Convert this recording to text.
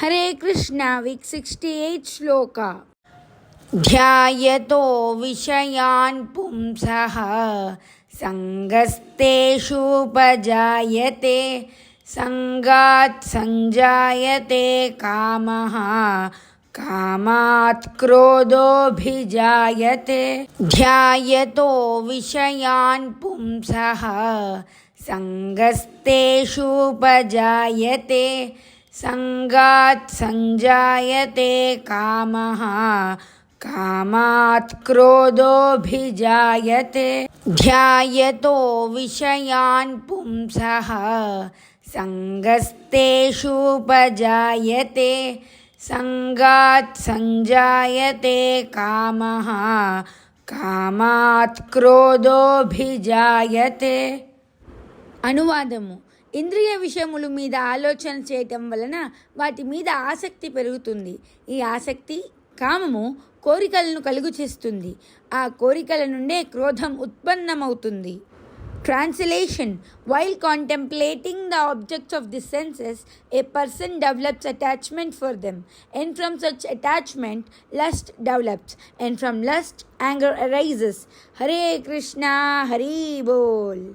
Hare Krishna week sixty eight श्लोक। ध्यायतो विषयान् पुंसः सङ्गस्तेषुपजायते सङ्गात् सञ्जायते कामः, कामात् क्रोधोऽभिजायते। ध्यायतो विषयान् पुंसः सङ्गस्तेषुपजायते सङ्गात् सञ्जायते कामः कामात् क्रोधोऽभिजायते ध्यायतो विषयान् पुंसः सङ्गस्तेषुपजायते सङ्गात् सञ्जायते कामः కామాత్ క్రోధోభిజాయతే అనువాదము ఇంద్రియ విషయముల మీద ఆలోచన చేయటం వలన వాటి మీద ఆసక్తి పెరుగుతుంది. ఈ ఆసక్తి కామము కోరికలను కలుగు చేస్తుంది. ఆ కోరికల నుండే క్రోధం ఉత్పన్నమవుతుంది. Translation while contemplating the objects of the senses a person develops attachment for them and from such attachment lust develops and from lust anger arises Hare Krishna Hari boll